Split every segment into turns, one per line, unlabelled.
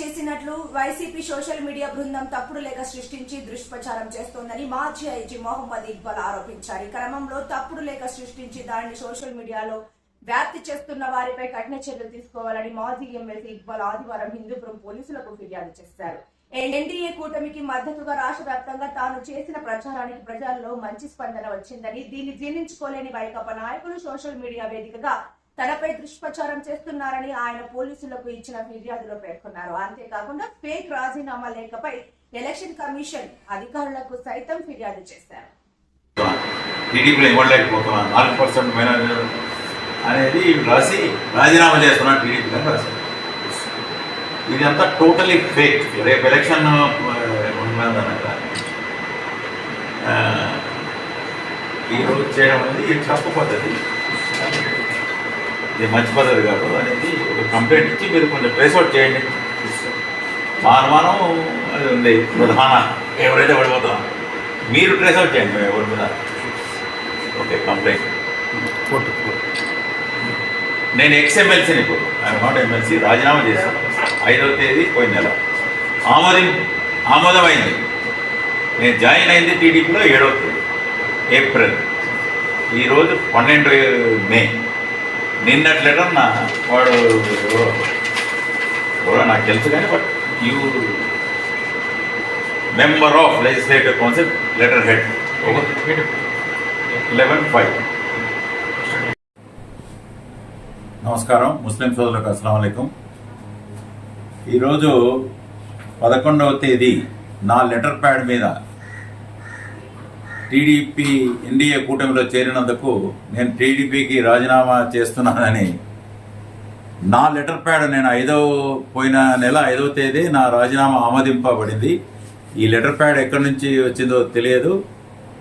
చేసినట్లు YCP social media బృందం తప్పుడు లేఖ సృష్టించి దుష్ప్రచారం చేస్తోందని మాజీ ఐజీ మొహమ్మద్ ఇక్బాల్ ఆరోపించారు. ఈ క్రమంలో తప్పుడు లేఖ సృష్టించి దానిని సోషల్ మీడియాలో వ్యాప్తి చేస్తున్న వారిపై కఠిన చర్యలు తీసుకోవాలని మాజీ ఎమ్మెల్సీ ఇక్బాల్ ఆదివారం హిందూపురం పోలీసులకు ఫిర్యాదు చేశారు. ఎన్డీఏ కూటమికి మద్దతుగా రాష్ట్ర వ్యాప్తంగా తాను చేసిన ప్రచారానికి ప్రజల్లో మంచి స్పందన వచ్చిందని దీన్ని జీర్ణించుకోలేని వైకాపా నాయకులు సోషల్ మీడియా వేదికగా తనపై దుష్ప్రచారం చేస్తున్నారని ఆయన పోలీసులకు ఇచ్చిన ఫిర్యాదులో పేర్కొన్నారు. అంతేకాకుండా ఫేక్ రాజీనామా లేఖపై ఎలక్షన్ కమిషన్ అధికారులకు సైతం ఫిర్యాదు చేశారు.
టీడీపీలో ఇవ్వలేకపోతున్నాను నాలుగు పర్సెంట్ మేనేజర్ అనేది రాసి రాజీనామా చేస్తున్నాను టీడీపీలో రాశారు ఇది అంతా టోటలీ ఫేక్. రేపు ఎలక్షన్ ఉన్నదనక ఈరోజు చేయడం అనేది ఇది తప్పు పద్ధతి ఇది మంచి పద్ధతి కాదు అనేది ఒక కంప్లైంట్ ఇచ్చి మీరు కొంచెం ట్రేస్ అవుట్ చేయండి. మా అనుమానం అది ఉంది. ప్రధాన ఎవరైతే పడిపోతాం మీరు ట్రేస్ అవుట్ చేయండి మేము ఎవరి మీద. ఓకే కంప్లైంట్ నేను ఎక్స్ ఎమ్మెల్సీని ఇప్పుడు ఐఎమ్ నాట్ ఎమ్మెల్సీ రాజీనామా చేశాను. ఐదవ తేదీ పోయిన నెల. ఆమోదం ఆమోదమైంది. నేను జాయిన్ అయింది టీడీపీలో ఏడవ తేదీ. ఏప్రిల్. ఈరోజు పన్నెండు మే. నిన్నటి లెటర్ నా వాడు ఎవరో? ఎవరో నాకు తెలుసు కానీ but you member of legislative council letter head eleven five నమస్కారం. ముస్లిం సోదరులకు అస్సలం అయికం ఈరోజు పదకొండవ తేదీ నా లెటర్ ప్యాడ్ మీద టీడీపీ ఎన్డీఏ కూటమిలో చేరినందుకు నేను టీడీపీకి రాజీనామా చేస్తున్నానని నా లెటర్ ప్యాడ్ నేను ఐదవ పోయిన నెల ఐదవ తేదీ నా రాజీనామా ఆమోదింపబడింది. ఈ లెటర్ ప్యాడ్ ఎక్కడి నుంచి వచ్చిందో తెలియదు.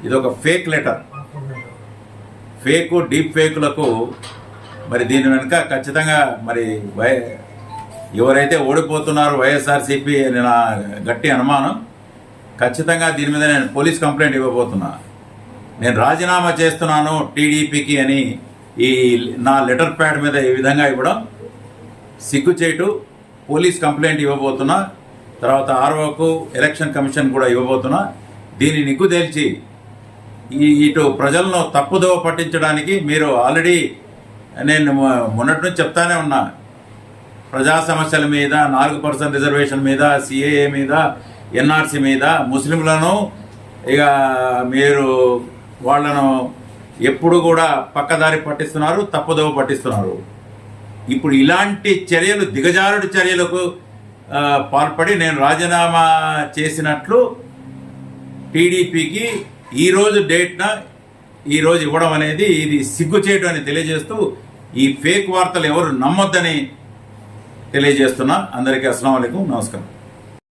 ఇది ఒక ఫేక్ లెటర్. ఫేక్ డీప్ ఫేక్లకు మరి దీని వెనుక ఖచ్చితంగా మరి వై ఎవరైతే ఓడిపోతున్నారో వైఎస్ఆర్సీపీ అని నా గట్టి అనుమానం. ఖచ్చితంగా దీని మీద నేను పోలీస్ కంప్లైంట్ ఇవ్వబోతున్నాను నేను రాజీనామా చేస్తున్నాను టీడీపీకి అని ఈ నా లెటర్ ప్యాడ్ మీద ఈ విధంగా ఇవ్వడం సిగ్గుచేటు పోలీస్ కంప్లైంట్ ఇవ్వబోతున్నా తర్వాత ఆర్ఓకు ఎలక్షన్ కమిషన్ కూడా ఇవ్వబోతున్నా దీన్ని నిగ్గు తేల్చి ఈ ఇటు ప్రజలను తప్పుదోవ పట్టించడానికి మీరు ఆల్రెడీ నేను మొన్నటి నుంచి చెప్తానే ఉన్నా. ప్రజా సమస్యల మీద నాలుగు పర్సెంట్ రిజర్వేషన్ మీద సిఏఏ మీద ఎన్ఆర్సీ మీద ముస్లింలను ఇక మీరు వాళ్ళను ఎప్పుడు కూడా పక్కదారి పట్టిస్తున్నారు తప్పుదోవ పట్టిస్తున్నారు. ఇప్పుడు ఇలాంటి చర్యలు దిగజారుడు చర్యలకు పాల్పడి నేను రాజీనామా చేసినట్లు టీడీపీకి ఈరోజు డేట్న ఈరోజు ఇవ్వడం అనేది ఇది సిగ్గుచేటు అని తెలియజేస్తూ ఈ ఫేక్ వార్తలు ఎవరు నమ్మొద్దని తెలియజేస్తున్నా. అందరికీ అస్సలం నమస్కారం.